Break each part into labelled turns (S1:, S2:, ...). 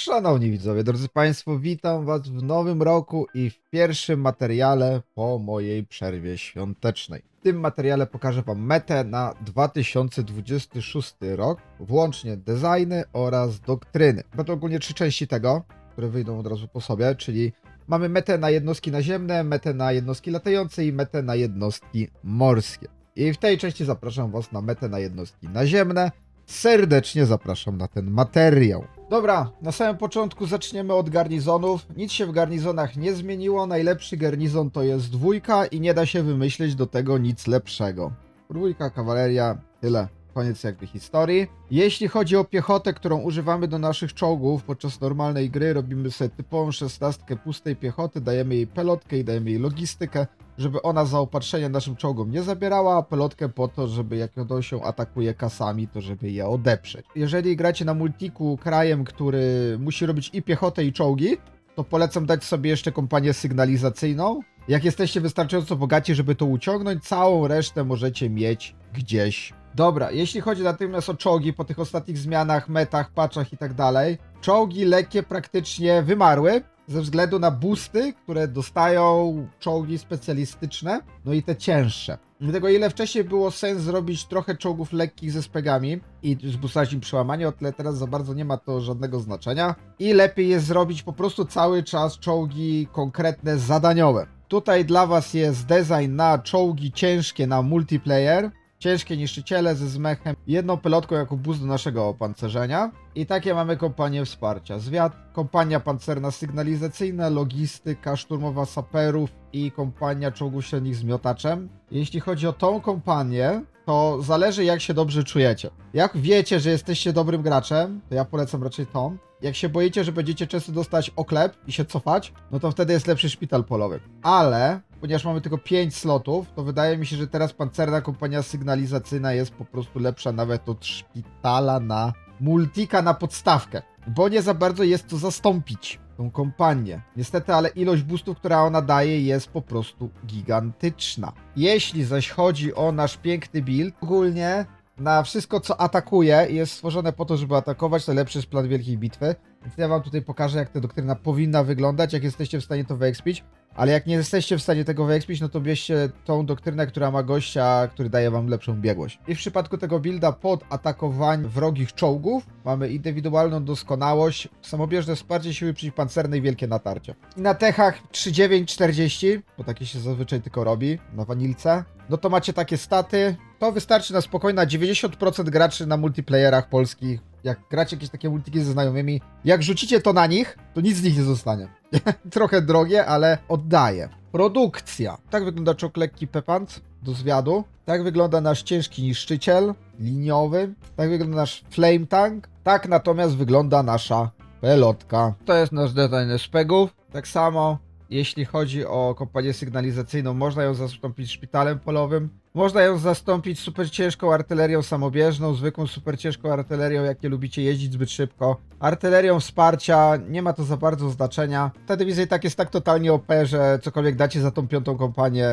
S1: Szanowni widzowie, drodzy Państwo, witam Was w nowym roku i w pierwszym materiale po mojej przerwie świątecznej. W tym materiale pokażę Wam metę na 2026 rok, włącznie designy oraz doktryny. Będą ogólnie trzy części tego, które wyjdą od razu po sobie, czyli mamy metę na jednostki naziemne, metę na jednostki latające i metę na jednostki morskie. I w tej części zapraszam Was na metę na jednostki naziemne. Serdecznie zapraszam na ten materiał. Dobra, na samym początku zaczniemy od garnizonów. Nic się w garnizonach nie zmieniło. Najlepszy garnizon to jest dwójka i nie da się wymyślić do tego nic lepszego. Dwójka, kawaleria, tyle. Koniec jakby historii. Jeśli chodzi o piechotę, którą używamy do naszych czołgów podczas normalnej gry, robimy sobie typową szesnastkę pustej piechoty, dajemy jej pelotkę i dajemy jej logistykę, żeby ona zaopatrzenie naszym czołgom nie zabierała, a pelotkę po to, żeby jak ją się atakuje kasami, to żeby je odeprzeć. Jeżeli gracie na multiku krajem, który musi robić i piechotę i czołgi, to polecam dać sobie jeszcze kompanię sygnalizacyjną. Jak jesteście wystarczająco bogaci, żeby to uciągnąć, całą resztę możecie mieć gdzieś. Dobra, jeśli chodzi natomiast o czołgi po tych ostatnich zmianach, metach, patchach i tak dalej, czołgi lekkie praktycznie wymarły ze względu na boosty, które dostają czołgi specjalistyczne, no i te cięższe. Dlatego ile wcześniej było sens zrobić trochę czołgów lekkich ze spegami i zbustować im przełamanie, o tyle teraz za bardzo nie ma to żadnego znaczenia. I lepiej jest zrobić po prostu cały czas czołgi konkretne, zadaniowe. Tutaj dla Was jest design na czołgi ciężkie na multiplayer. Ciężkie niszczyciele ze zmechem, jedną pelotką jako boost do naszego opancerzenia. I takie mamy kompanię wsparcia. Zwiat, kompania pancerna sygnalizacyjna, logistyka szturmowa saperów i kompania czołgów średnich z miotaczem. Jeśli chodzi o tą kompanię, to zależy jak się dobrze czujecie. Jak wiecie, że jesteście dobrym graczem, to ja polecam raczej tą. Jak się boicie, że będziecie często dostać oklep i się cofać, no to wtedy jest lepszy szpital polowy. Ale, ponieważ mamy tylko 5 slotów, to wydaje mi się, że teraz pancerna kompania sygnalizacyjna jest po prostu lepsza nawet od szpitala na multika na podstawkę. Bo nie za bardzo jest to zastąpić tą kompanię. Niestety, ale ilość boostów, która ona daje, jest po prostu gigantyczna. Jeśli zaś chodzi o nasz piękny build, ogólnie na wszystko, co atakuje, jest stworzone po to, żeby atakować. Najlepszy jest plan Wielkiej Bitwy. Więc ja wam tutaj pokażę, jak ta doktryna powinna wyglądać, jak jesteście w stanie to wyekspić. Ale jak nie jesteście w stanie tego wyekspić, no to bierzcie tą doktrynę, która ma gościa, który daje wam lepszą biegłość. I w przypadku tego builda pod atakowań wrogich czołgów mamy indywidualną doskonałość, samobieżne wsparcie siły przeciwpancernej, wielkie natarcie. I na techach 3940, bo takie się zazwyczaj tylko robi, na wanilce, no to macie takie staty. To wystarczy na spokojna 90% graczy na multiplayerach polskich. Jak gracie jakieś takie multiki ze znajomymi, jak rzucicie to na nich, to nic z nich nie zostanie. Trochę drogie, ale oddaje. Produkcja. Tak wygląda czok lekki Pepant do zwiadu. Tak wygląda nasz ciężki niszczyciel liniowy. Tak wygląda nasz flame tank. Tak natomiast wygląda nasza pelotka. To jest nasz design spegów. Tak samo jeśli chodzi o kompanię sygnalizacyjną, można ją zastąpić szpitalem polowym. Można ją zastąpić super ciężką artylerią samobieżną, zwykłą super ciężką artylerią, jak nie lubicie jeździć zbyt szybko. Artylerią wsparcia, nie ma to za bardzo znaczenia. Ta dywizja i tak jest tak totalnie OP, że cokolwiek dacie za tą piątą kompanię,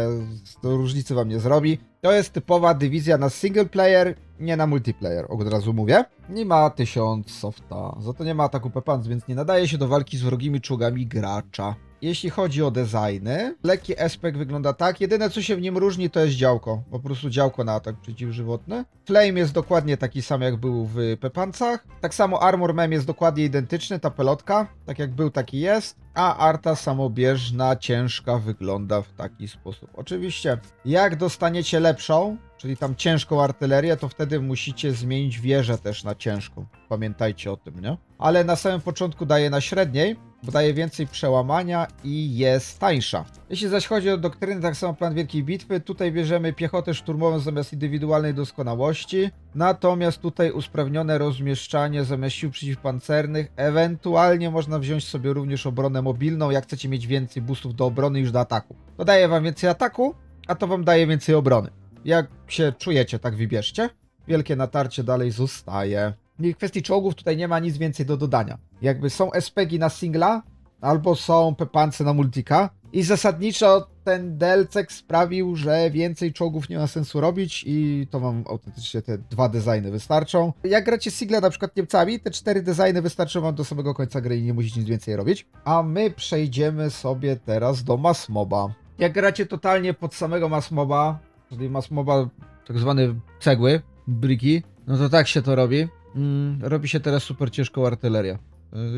S1: to różnicy wam nie zrobi. To jest typowa dywizja na single player, nie na multiplayer, od razu mówię. Nie ma 1000 softa, za to nie ma ataku Pepans, więc nie nadaje się do walki z wrogimi czołgami gracza. Jeśli chodzi o designy, lekki aspekt wygląda tak. Jedyne co się w nim różni to jest działko. Po prostu działko na atak przeciwżywotny. Flame jest dokładnie taki sam jak był w Pepancach. Tak samo Armor Mem jest dokładnie identyczny, ta pelotka. Tak jak był, taki jest. A arta samobieżna, ciężka wygląda w taki sposób. Oczywiście, jak dostaniecie lepszą, czyli tam ciężką artylerię, to wtedy musicie zmienić wieżę też na ciężką. Pamiętajcie o tym, nie? Ale na samym początku daje na średniej, bo daje więcej przełamania i jest tańsza. Jeśli zaś chodzi o doktryny, tak samo plan Wielkiej Bitwy, tutaj bierzemy piechotę szturmową zamiast indywidualnej doskonałości, natomiast tutaj usprawnione rozmieszczanie zamiast sił przeciwpancernych, ewentualnie można wziąć sobie również obronę mobilną, jak chcecie mieć więcej boostów do obrony niż do ataku. To daje wam więcej ataku, a to wam daje więcej obrony. Jak się czujecie, tak wybierzcie. Wielkie natarcie dalej zostaje. W kwestii czołgów tutaj nie ma nic więcej do dodania. Jakby są SPG na singla, albo są pepance na multika, I zasadniczo ten delcek sprawił, że więcej czołgów nie ma sensu robić i to wam autentycznie te dwa designy wystarczą. Jak gracie single na przykład Niemcami, te cztery designy wystarczą wam do samego końca gry i nie musicie nic więcej robić. A my przejdziemy sobie teraz do Masmoba. Jak gracie totalnie pod samego Masmoba, czyli Masmoba tak zwane cegły, briki, no to tak się to robi. Mm, robi się teraz super ciężką artylerię.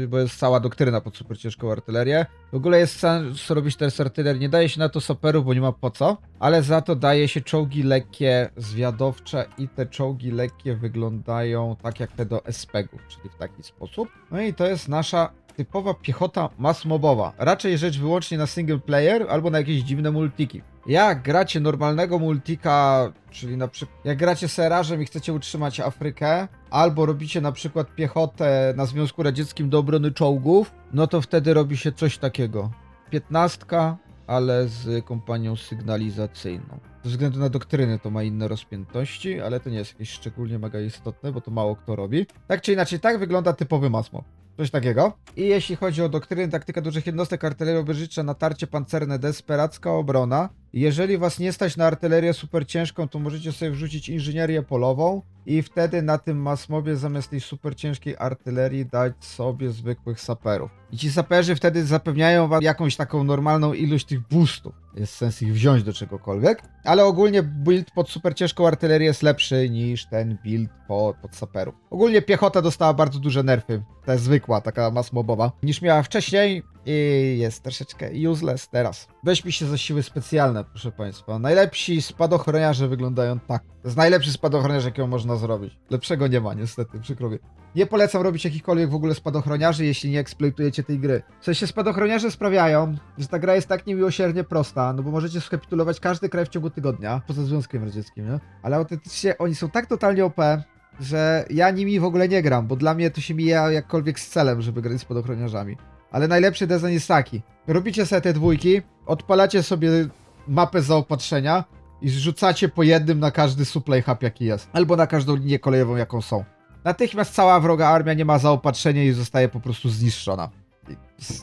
S1: Y, Bo jest cała doktryna pod super ciężką artylerię. W ogóle jest sens robić teraz artylerię. Nie daje się na to saperów, bo nie ma po co, ale za to daje się czołgi lekkie, zwiadowcze i te czołgi lekkie wyglądają tak jak te do SPG-ów, czyli w taki sposób. No i to jest nasza typowa piechota mass-mobowa. Raczej rzecz wyłącznie na single player albo na jakieś dziwne multiki. Jak gracie normalnego multika, czyli na przykład jak gracie serażem i chcecie utrzymać Afrykę, albo robicie na przykład piechotę na Związku Radzieckim do obrony czołgów, no to wtedy robi się coś takiego. Piętnastka, ale z kompanią sygnalizacyjną. Ze względu na doktryny to ma inne rozpiętości, ale to nie jest jakieś szczególnie mega istotne, bo to mało kto robi. Tak czy inaczej, tak wygląda typowy masmo. Coś takiego. I jeśli chodzi o doktryny, taktyka dużych jednostek, artyleria oberżycza, natarcie pancerne, desperacka obrona. Jeżeli was nie stać na artylerię super ciężką, to możecie sobie wrzucić inżynierię polową i wtedy na tym masmobie zamiast tej super ciężkiej artylerii dać sobie zwykłych saperów. I ci saperzy wtedy zapewniają wam jakąś taką normalną ilość tych boostów. Jest sens ich wziąć do czegokolwiek, ale ogólnie build pod super ciężką artylerię jest lepszy niż ten build pod, pod saperów. Ogólnie piechota dostała bardzo duże nerfy, ta zwykła, taka masmobowa, niż miała wcześniej i jest troszeczkę useless teraz. Weźmy się za siły specjalne, proszę państwa. Najlepsi spadochroniarze wyglądają tak. To jest najlepszy spadochroniarz, jakiego można zrobić. Lepszego nie ma, niestety, przykro mi. Nie polecam robić jakichkolwiek w ogóle spadochroniarzy, jeśli nie eksploitujecie tej gry. W sensie spadochroniarze sprawiają, że ta gra jest tak niemiłosiernie prosta, no bo możecie skapitulować każdy kraj w ciągu tygodnia, poza Związkiem Radzieckim, nie? Ale autentycznie oni są tak totalnie OP, że ja nimi w ogóle nie gram, bo dla mnie to się mija jakkolwiek z celem, żeby grać z spadochroniarzami. Ale najlepszy design jest taki. Robicie sobie te dwójki, odpalacie sobie mapę zaopatrzenia i zrzucacie po jednym na każdy supply hub jaki jest. Albo na każdą linię kolejową jaką są. Natychmiast cała wroga armia nie ma zaopatrzenia i zostaje po prostu zniszczona.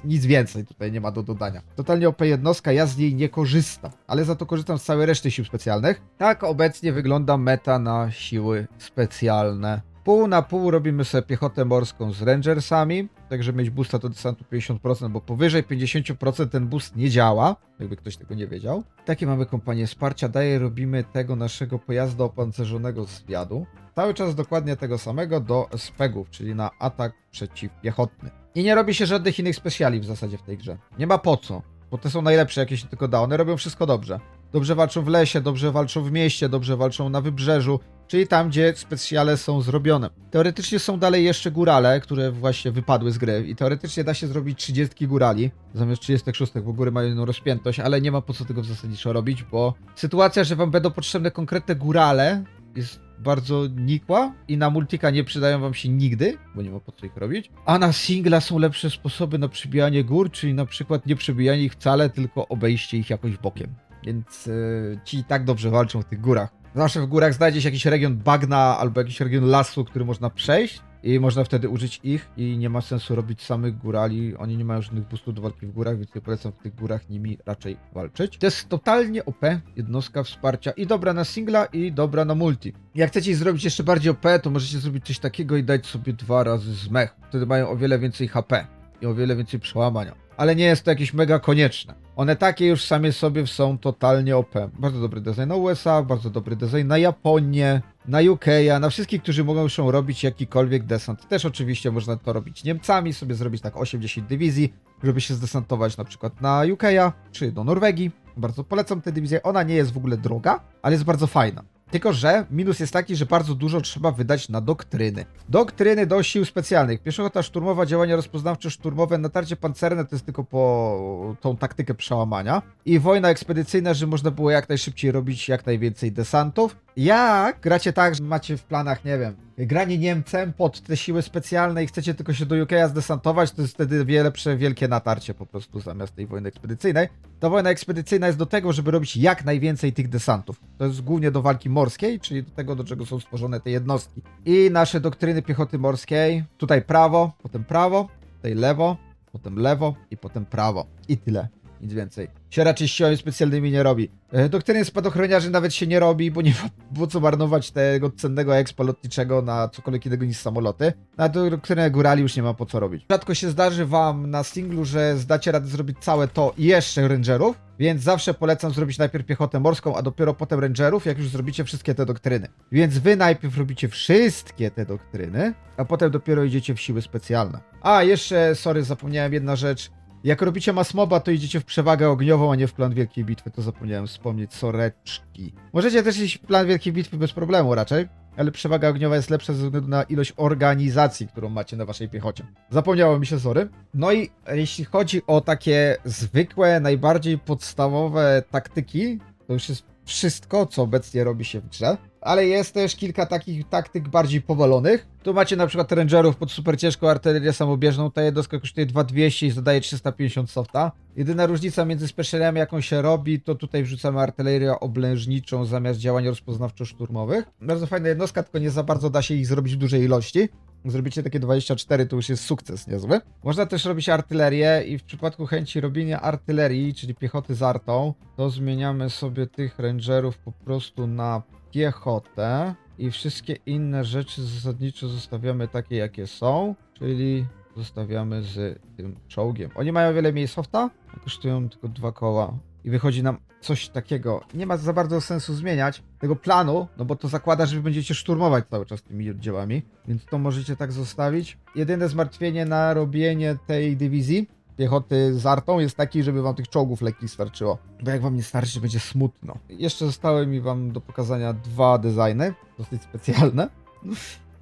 S1: Nic więcej tutaj nie ma do dodania. Totalnie OP jednostka, ja z niej nie korzystam, ale za to korzystam z całej reszty sił specjalnych. Tak obecnie wygląda meta na siły specjalne. Pół na pół robimy sobie piechotę morską z rangersami, tak żeby mieć boosta do desantu 50%, bo powyżej 50% ten boost nie działa, jakby ktoś tego nie wiedział. Takie mamy kompanię wsparcia, dalej robimy tego naszego pojazdu opancerzonego zwiadu. Cały czas dokładnie tego samego do SPEGów, czyli na atak przeciwpiechotny. I nie robi się żadnych innych specjali w zasadzie w tej grze. Nie ma po co, bo te są najlepsze, jakie się tylko da. One robią wszystko dobrze. Dobrze walczą w lesie, dobrze walczą w mieście, dobrze walczą na wybrzeżu, czyli tam, gdzie specjale są zrobione. Teoretycznie są dalej jeszcze górale, które właśnie wypadły z gry i teoretycznie da się zrobić 30 górali zamiast 36, bo góry mają inną rozpiętość, ale nie ma po co tego w zasadniczo robić, bo sytuacja, że wam będą potrzebne konkretne górale jest bardzo nikła i na multika nie przydają wam się nigdy, bo nie ma po co ich robić. A na singla są lepsze sposoby na przybijanie gór, czyli na przykład nie przebijanie ich wcale, tylko obejście ich jakoś bokiem. Więc yy, ci tak dobrze walczą w tych górach. Zawsze w górach znajdzie się jakiś region bagna albo jakiś region lasu, który można przejść i można wtedy użyć ich i nie ma sensu robić samych górali. Oni nie mają żadnych boostów do walki w górach, więc nie polecam w tych górach nimi raczej walczyć. To jest totalnie OP jednostka wsparcia i dobra na singla i dobra na multi. Jak chcecie zrobić jeszcze bardziej OP, to możecie zrobić coś takiego i dać sobie dwa razy zmech. Wtedy mają o wiele więcej HP i o wiele więcej przełamania. Ale nie jest to jakieś mega konieczne. One takie już same sobie są totalnie OP. Bardzo dobry design na USA, bardzo dobry design na Japonię, na UK, na wszystkich, którzy mogą się robić jakikolwiek desant. Też oczywiście można to robić Niemcami, sobie zrobić tak 8-10 dywizji, żeby się zdesantować na przykład na UK czy do Norwegii. Bardzo polecam tę dywizję. Ona nie jest w ogóle droga, ale jest bardzo fajna. Tylko, że minus jest taki, że bardzo dużo trzeba wydać na doktryny. Doktryny do sił specjalnych. Pieszota szturmowa, działania rozpoznawcze-szturmowe, natarcie pancerne to jest tylko po tą taktykę przełamania. I wojna ekspedycyjna, że można było jak najszybciej robić jak najwięcej desantów. Jak gracie tak, że macie w planach, nie wiem, granie Niemcem pod te siły specjalne i chcecie tylko się do UK zdesantować, to jest wtedy wiele wielkie natarcie po prostu zamiast tej wojny ekspedycyjnej. Ta wojna ekspedycyjna jest do tego, żeby robić jak najwięcej tych desantów. To jest głównie do walki morskiej, czyli do tego, do czego są stworzone te jednostki. I nasze doktryny piechoty morskiej, tutaj prawo, potem prawo, tutaj lewo, potem lewo i potem prawo. I tyle. Nic więcej. Się raczej siłami specjalnymi nie robi. E, Doktryny spadochroniarzy nawet się nie robi, bo nie ma po co marnować tego cennego expo lotniczego na cokolwiek innego niż samoloty. Na doktrynę górali już nie ma po co robić. Rzadko się zdarzy wam na singlu, że zdacie radę zrobić całe to i jeszcze rangerów, więc zawsze polecam zrobić najpierw piechotę morską, a dopiero potem rangerów, jak już zrobicie wszystkie te doktryny. Więc wy najpierw robicie wszystkie te doktryny, a potem dopiero idziecie w siły specjalne. A, jeszcze, sorry, zapomniałem jedna rzecz. Jak robicie masmoba, to idziecie w przewagę ogniową, a nie w plan Wielkiej Bitwy, to zapomniałem wspomnieć, soreczki. Możecie też iść w plan Wielkiej Bitwy bez problemu raczej, ale przewaga ogniowa jest lepsza ze względu na ilość organizacji, którą macie na waszej piechocie. Zapomniało mi się, sorry. No i jeśli chodzi o takie zwykłe, najbardziej podstawowe taktyki, to już jest wszystko, co obecnie robi się w grze. Ale jest też kilka takich taktyk bardziej powalonych. Tu macie na przykład rangerów pod super ciężką artylerię samobieżną. Ta jednostka kosztuje 2200 i zadaje 350 softa. Jedyna różnica między specialami, jaką się robi, to tutaj wrzucamy artylerię oblężniczą zamiast działań rozpoznawczo-szturmowych. Bardzo fajna jednostka, tylko nie za bardzo da się ich zrobić w dużej ilości. Zrobicie takie 24, to już jest sukces niezły. Można też robić artylerię i w przypadku chęci robienia artylerii, czyli piechoty z artą, to zmieniamy sobie tych rangerów po prostu na piechotę i wszystkie inne rzeczy zasadniczo zostawiamy takie, jakie są, czyli zostawiamy z tym czołgiem. Oni mają wiele mniej softa, kosztują tylko dwa koła i wychodzi nam coś takiego. Nie ma za bardzo sensu zmieniać tego planu, no bo to zakłada, że wy będziecie szturmować cały czas tymi oddziałami, więc to możecie tak zostawić. Jedyne zmartwienie na robienie tej dywizji piechoty z artą jest taki, żeby wam tych czołgów lekkich starczyło. Bo jak wam nie starczy, będzie smutno. Jeszcze zostały mi wam do pokazania dwa designy, dosyć specjalne.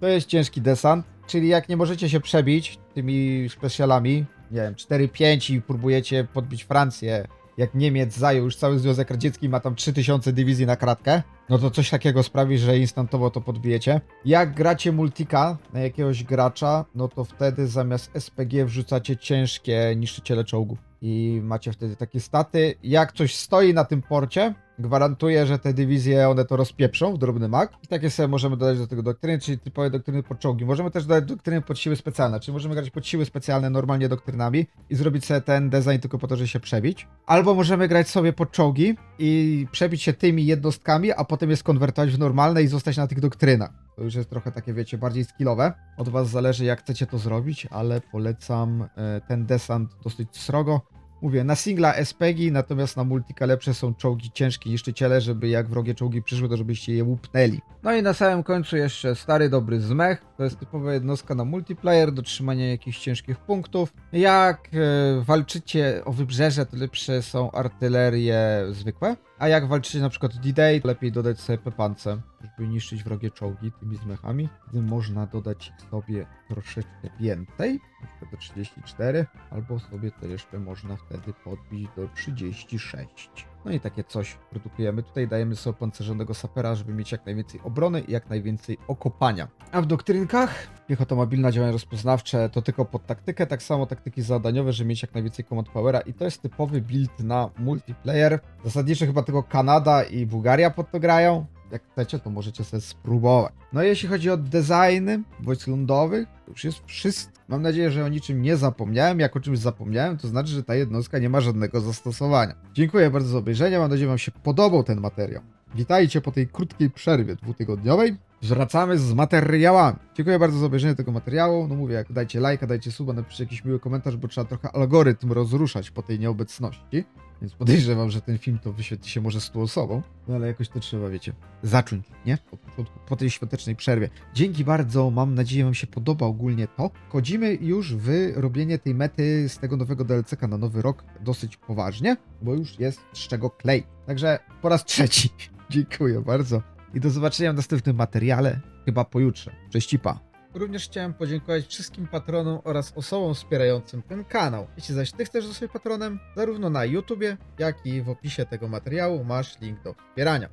S1: To jest ciężki desant, czyli jak nie możecie się przebić tymi specjalami, nie wiem, 4-5 i próbujecie podbić Francję, jak Niemiec zajął już cały Związek Radziecki, ma tam 3000 dywizji na kratkę, no to coś takiego sprawi, że instantowo to podbijecie. Jak gracie multika na jakiegoś gracza, no to wtedy zamiast SPG wrzucacie ciężkie niszczyciele czołgów. I macie wtedy takie staty. Jak coś stoi na tym porcie, gwarantuję, że te dywizje one to rozpieprzą w drobny mak. I takie sobie możemy dodać do tego doktryny, czyli typowe doktryny pod czołgi. Możemy też dodać doktryny pod siły specjalne, czyli możemy grać pod siły specjalne normalnie doktrynami i zrobić sobie ten design tylko po to, żeby się przebić. Albo możemy grać sobie pod czołgi i przebić się tymi jednostkami, a potem je skonwertować w normalne i zostać na tych doktrynach. To już jest trochę takie, wiecie, bardziej skillowe. Od was zależy, jak chcecie to zrobić, ale polecam e, ten desant dosyć srogo. Mówię, na singla SPG, natomiast na multika lepsze są czołgi ciężkie niszczyciele, żeby jak wrogie czołgi przyszły, to żebyście je łupnęli. No i na samym końcu jeszcze stary, dobry zmech. To jest typowa jednostka na multiplayer do trzymania jakichś ciężkich punktów. Jak e, walczycie o wybrzeże, to lepsze są artylerie zwykłe. A jak walczycie na przykład D-Day, lepiej dodać sobie pepance, żeby niszczyć wrogie czołgi tymi zmechami. Wtedy można dodać sobie troszeczkę więcej, przykład do 34, albo sobie to jeszcze można wtedy podbić do 36. No i takie coś produkujemy. Tutaj dajemy sobie pancerzonego sapera, żeby mieć jak najwięcej obrony i jak najwięcej okopania. A w doktrynkach piechota mobilna, działania rozpoznawcze to tylko pod taktykę, tak samo taktyki zadaniowe, żeby mieć jak najwięcej command powera i to jest typowy build na multiplayer. Zasadniczo chyba tylko Kanada i Bułgaria pod to grają. Jak chcecie, to możecie sobie spróbować. No i jeśli chodzi o designy wojsk lądowych, to już jest wszystko. Mam nadzieję, że o niczym nie zapomniałem. Jak o czymś zapomniałem, to znaczy, że ta jednostka nie ma żadnego zastosowania. Dziękuję bardzo za obejrzenie. Mam nadzieję, że Wam się podobał ten materiał. Witajcie po tej krótkiej przerwie dwutygodniowej. Wracamy z materiałami. Dziękuję bardzo za obejrzenie tego materiału. No mówię, jak dajcie lajka, dajcie suba, napiszcie jakiś miły komentarz, bo trzeba trochę algorytm rozruszać po tej nieobecności. Więc podejrzewam, że ten film to wyświetli się może 100 osobom. No ale jakoś to trzeba, wiecie, zacząć, nie? Po, po, po tej świątecznej przerwie. Dzięki bardzo, mam nadzieję, Wam się podoba ogólnie to. Wchodzimy już w robienie tej mety z tego nowego DLC-ka na nowy rok dosyć poważnie, bo już jest z czego klej. Także po raz trzeci. Dziękuję bardzo i do zobaczenia w następnym materiale, chyba pojutrze. Cześć i pa. Również chciałem podziękować wszystkim patronom oraz osobom wspierającym ten kanał. Jeśli zaś Ty chcesz zostać patronem, zarówno na YouTubie, jak i w opisie tego materiału masz link do wspierania.